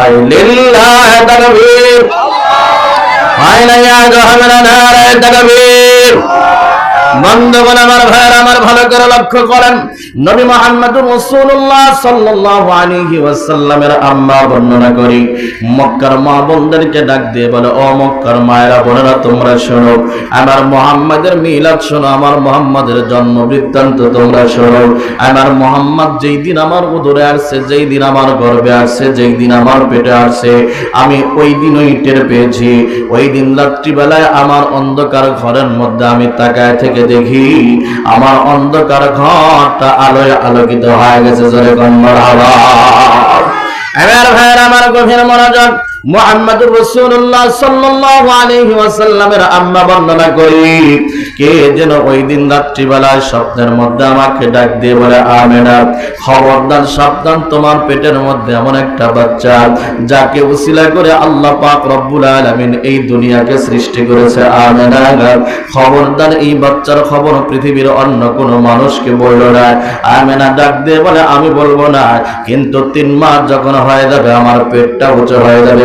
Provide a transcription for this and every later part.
لله تكبير عين يا جهنم نار تكبير বন্ধুগণ আমার ভাইয়ের আমার ভালো করে লক্ষ্য করেন। নবী মুহাম্মদুর রাসূলুল্লাহ সাল্লাল্লাহু আলাইহি ওয়াসাল্লামের আম্মা বর্ণনা করি। মক্কার মা বোনদেরকে ডাক দিয়ে বলে, ও মক্কার মায়েরা, বোনেরা, তোমরা শোনো, আমার মুহাম্মাদের মিলাদ শোনো, আমার মুহাম্মাদের জন্ম বৃত্তান্ত তোমরা শোনো, আমার মুহাম্মদ যেই দিন আমার উদরে আসছে, যেই দিন আমার গর্ভে আসছে, যেই দিন আমার পেটে আসছে, আমি ওই দিন ওই টের পেয়েছি, ওই দিন রাত্রিবেলায় আমার অন্ধকার ঘরের মধ্যে আমি তাকায় থেকে দেখি। আমার অন্ধকার ঘরটা আলোয় আলোকিত হয়ে গেছে। জোরে হাওয়া আমার ভাইয়ের আমার গভীর মনোযোগ মুহাম্মদুর রাসূলুল্লাহ সাল্লাল্লাহু আলাইহি ওয়াসাল্লামের আম্মা বর্ণনা করি, কে যেন ওই দিন রাত্রিবেলায় স্বপ্নের মধ্যে আমাকে ডাক দিয়ে বলে, আমেনা, খবরদার সাবধান, তোমার পেটের মধ্যে এমন একটা বাচ্চা যাকে উসিলা করে আল্লাহ পাক রব্বুল আলামিন এই দুনিয়াকে সৃষ্টি করেছে। আমেনা, খবরদার, এই বাচ্চার খবর পৃথিবীর অন্য কোনো মানুষকে বলল না। আমেনা ডাক দিয়ে বলে, আমি বলব না, কিন্তু তিন মাস যখন হয়ে যাবে, আমার পেটটা উঁচু হয়ে যাবে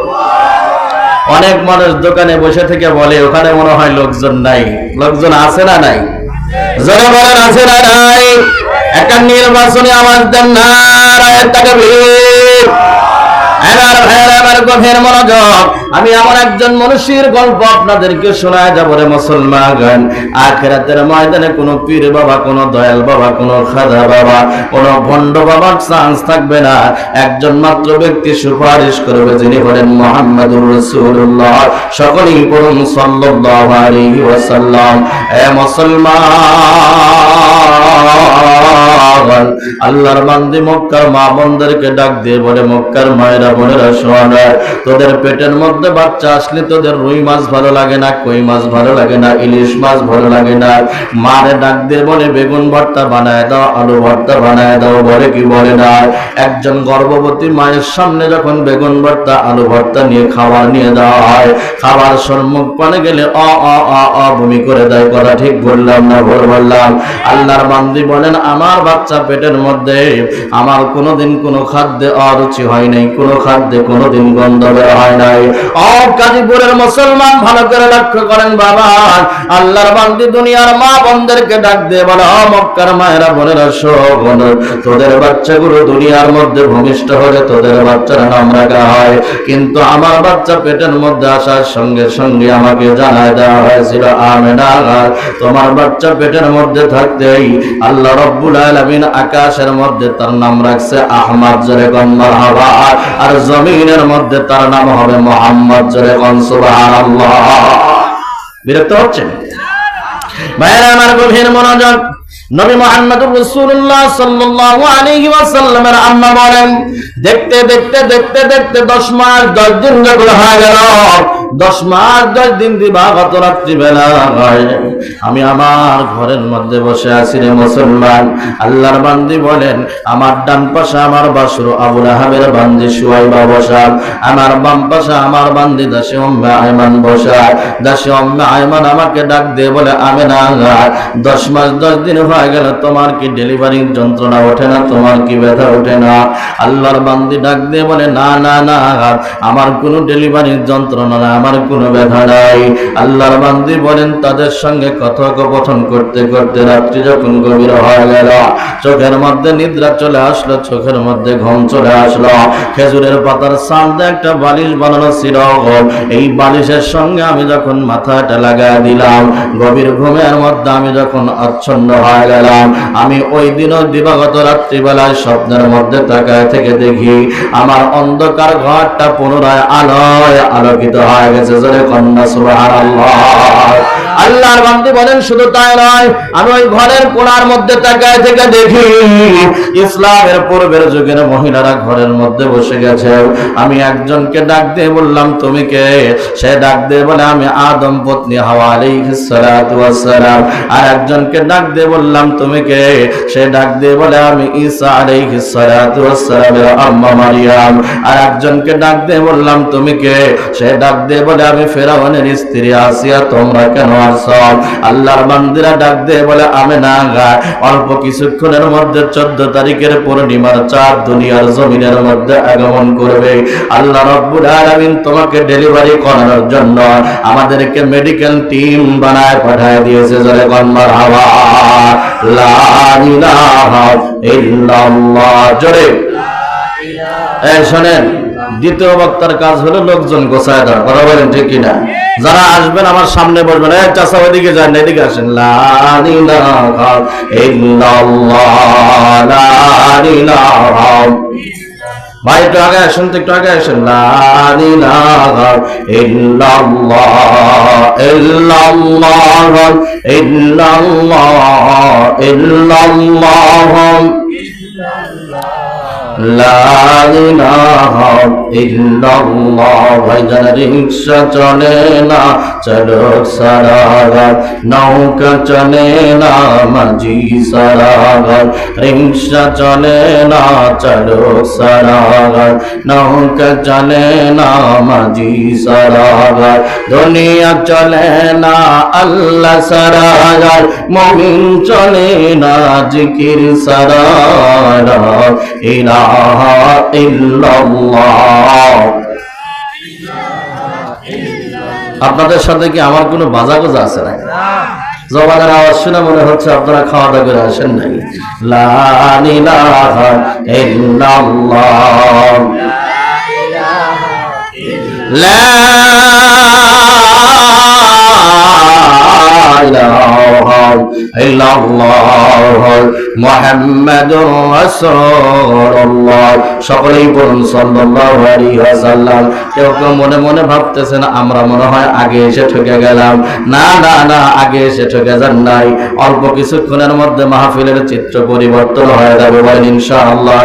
অনেক মানুষ দোকানে বসে থেকে বলে, ওখানে মনে হয় লোকজন নাই। লোকজন আছে না নাই? জোরে বলেন, আছে না নাই? একটা নির্বাচনী আমার দেন নারায়ণ তাকবীর। আমার ভাইয়ের আমার গভীর মনোযোগ। আমি এমন একজন মানুষের গল্প আপনাদেরকে শোনায় যাব রে মুসলমান আখেরাতের ময়দানে কোনো পীর বাবা, কোনো দয়াল বাবা, কোনো খাদা বাবা, কোনো ভণ্ড বাবার চান্স থাকবে না। একজন মাত্র ব্যক্তি সুপারিশ করবে, যিনি হলেন মোহাম্মদুর রাসূলুল্লাহ। সকলেই পড়ুন সাল্লাল্লাহু আলাইহি ওয়াসাল্লাম। এ মুসলমান, আল্লাহর বান্দি মক্কার মা বোনদেরকে ডাক দিয়ে বলে, মক্কার মায়েরা বোনেরা শোনা তোদের পেটের মধ্যে বাচ্চা আসলে তোদের রুই মাছ ভালো লাগে না, কই মাছ ভালো লাগে না, ইলিশ মাছ ভালো লাগে না। মারে ডাক দিয়ে বলে, বেগুন ভর্তা বানায় দাও, আলু ভর্তা বানায় দাও, বলে কি বলে না। একজন গর্ভবতী মায়ের সামনে যখন বেগুন ভর্তা, আলু ভর্তা নিয়ে খাবার নিয়ে দেওয়া হয়, খাবার সম্মুখ পানে গেলে অ অ অ করে দেয়, কথা ঠিক বললাম না ভুল বললাম। আল্লাহর বান্দি বলেন, আমার বাচ্চা পেটের মধ্যে আমার কোনোদিন কোনো খাদ্যে অরুচি হয় নাই, কোনো খাদ্যে কোনোদিন গন্ধ বের হয় নাই। ও কাজীপুরের মুসলমান ভালো করে লক্ষ্য করেন বাবা। আল্লাহর বান্দি দুনিয়ার মা বোনদেরকে ডাক দিয়ে বলে, ও মক্কার মায়েরা বোনেরা, শোন, তোদের বাচ্চাগুলো দুনিয়ার মধ্যে ভূমিষ্ঠ হলে তোদের বাচ্চারা নাম রাখা হয় কিন্তু আমার বাচ্চা পেটের মধ্যে আসার সঙ্গে সঙ্গে আমাকে জানায় দেওয়া হয়েছিল, আমেনা, তোমার বাচ্চা পেটের মধ্যে থাকতেই আল্লাহ রব্বুল আলামিন আকাশের মধ্যে তার নাম রাখছে আহমদ, জরে গম্বর হবা আর জমিনের মধ্যে তার নাম হবে মোহাম্মদ। বিরক্ত ভাইরা আমার গভীর মনোযোগ। নবী আম্মা বলেন, দেখতে দেখতে দেখতে দেখতে 10 মাস 10 দিন যখন হয়ে গেল 10 মাস 10 দিন দিবাগত রাত্রি বেলা আমি আমার ঘরের মধ্যে বসে আছি রে মুসলমান। আল্লাহর বান্দি বলেন, আমার ডান পাশে আমার বাসুর আবুল আহাবের বান্দি সুয়াইবা বসা। আমার বাম পাশে আমার বান্দি দাসী আয়মান বসা। দাসী আয়মান আমাকে ডাক দিয়ে বলে আমি না দশ মাস, দশ দিন হয়ে গেল, তোমার কি ডেলিভারির যন্ত্রণা ওঠে না? তোমার কি ব্যথা ওঠে না? আল্লাহর বান্দি ডাক দিয়ে বলে, না না না, আমার কোনো ডেলিভারির যন্ত্রণা না। আমার কোনো ব্যথা নাই। আল্লাহর বান্দি বলেন, তাদের সঙ্গে কথোপকথন করতে করতে রাত্রি যখন গভীর হয়ে গেল, চোখের মধ্যে নিদ্রা চলে আসলো, চোখের মধ্যে ঘুম চলে আসলো। খেজুরের পাতার সামনে একটা বালিশ বানানো ছিল। এই বালিশের সঙ্গে আমি যখন মাথাটা লাগাই দিলাম, গভীর ঘুমের মধ্যে আমি যখন আচ্ছন্ন হয়ে গেলাম, আমি ওই দিনও দিবাগত রাত্রিবেলায় স্বপ্নের মধ্যে তাকায় থেকে দেখি, আমার অন্ধকার ঘরটা পুনরায় আলোয় আলোকিত হয়ে গেছে জোরে কন্যা সুবহানাল্লাহ। আল্লাহর বান্দি বলেন, শুধু তাই নয়, আমি ওই ঘরের কোণার মধ্যে তাকায় থেকে দেখি, ইসলামের পূর্বের যুগের মহিলারা ঘরের মধ্যে বসে গেছে। আমি একজনকে ডাক দিয়ে বললাম, তুমি কে? সে ডাক দিয়ে বলে, আমি আদম পত্নী হাওয়া আলাইহিস সালাতু ওয়াস সালাম। আর একজনকে ডাক দিয়ে বললাম, তুমি কে? সে ডাক দিয়ে বলে, আমি ঈসা আলাইহিস সালাতু ওয়াস সালামের আম্মা মারিয়াম। আর একজনকে ডাক দিয়ে বললাম, তুমি কে? সে ডাক দিয়ে বলে, আমি ফেরাউনের স্ত্রী আসিয়া, তোমরা কেন আল্লাহর ডাক দিয়ে, বলে না গা। অল্প কিছুক্ষণের মধ্যে চোদ্দ তারিখের পূর্ণিমার দুনিয়ার জমিনের মধ্যে আগমন করবে। আল্লাহ রব্বুল তোমাকে ডেলিভারি করানোর জন্য আমাদেরকে মেডিকেল টিম বানায় পাঠায় দিয়েছে কন্মার জোরে। শোনেন, দ্বিতীয় বক্তার কাজ হলো লোকজন গোছায় দেওয়া। কথা বলেন ঠিক কিনা? যারা আসবেন আমার সামনে বসবেন এই চাষা ওইদিকে যান এদিকে আসেন। ভাই, একটু আগে আসেন তো, একটু আগে আসেন। লা রিক্সা চলে না, চলো সারাগার। নৌকা চলে না, মাঝি সারাগার। রিক্সা চলে না, চলো সারাগার। নৌকা চলে না, মাঝি সারাগার। দুনিয়া চলে না, আল্লাহ সারাগার। মমিন চলে না, জিকির সারাগার। ইল্লাল্লাহ আপনাদের সাথে কি আমার কোনো বাজা গোজা আছে না? জবানের আওয়াজ শুনে মনে হচ্ছে আপনারা খাওয়া দাওয়া করে আসেন নাই। লা সকলেই বলুন ওয়াসাল্লাম। কেউ কেউ মনে মনে ভাবতেছেন, আমরা মনে হয় আগে এসে ঠকে গেলাম। না না না, আগে এসে ঠকে যান নাই। অল্প কিছুক্ষণের মধ্যে মাহফিলের চিত্র পরিবর্তন হয়ে যাবে বলেন ইনশাআল্লাহ।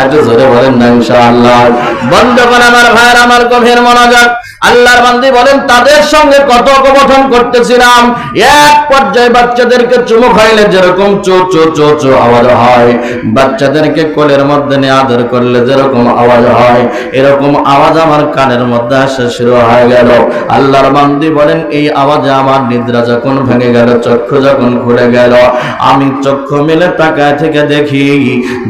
একটু জোরে বলেন না, ইনশাআল্লাহ। বন্ধুগণ, আমার ভাইয়ের আমার গভীর মনোযোগ। আল্লাহর বান্দি বলেন, তাদের সঙ্গে কত কথোপকথন করতেছিলাম। এক পর্যায়ে বাচ্চাদেরকে চুমু খাইলে যেরকম চো চো চো চো আওয়াজ হয়। বাচ্চাদেরকে কোলের মধ্যে নিয়ে আদর করলে যেরকম আওয়াজ হয়, এরকম আওয়াজ আমার কানের মধ্যে আসা শুরু হয়ে গেল। আল্লাহর বান্দি বলেন, এই আওয়াজে আমার নিদ্রা যখন ভেঙে গেল, চক্ষু যখন খুলে গেল, আমি চক্ষু মিলে তাকায় থেকে দেখি,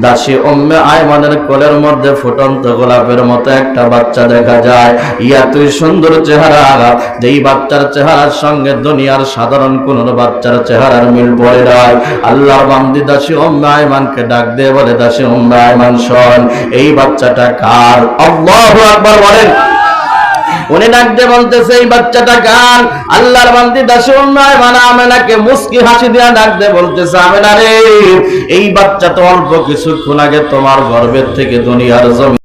দাসী অম্মে আয়মানের কোলের মধ্যে ফুটন্ত গোলাপের মতো একটা বাচ্চা দেখা যায়। ইয়া তুই সুন্দর চেহারা। যেই বাচ্চার চেহারার সঙ্গে দুনিয়ার সাধারণ কোন বাচ্চার চেহারার মিল পড়ে নয় আল্লাহ বান্দি দাসী অম্মে আয়মানকে ডাক দিয়ে বলে, দাসী অম্মে আয়মান, শোন, এই বাচ্চাটা কার? আল্লাহু আকবার বলেন। উনি ডাক দিয়ে বলতেছে, এই বাচ্চাটা গান আল্লাহর বান্দি দাসুন নয় মানে আমেনাকে মুস্কি হাসি দিয়া ডাকতে বলতেছে, আমেনা রে, এই বাচ্চা তো অল্প কিছুক্ষণ আগে তোমার গর্বের থেকে দুনিয়ার জমি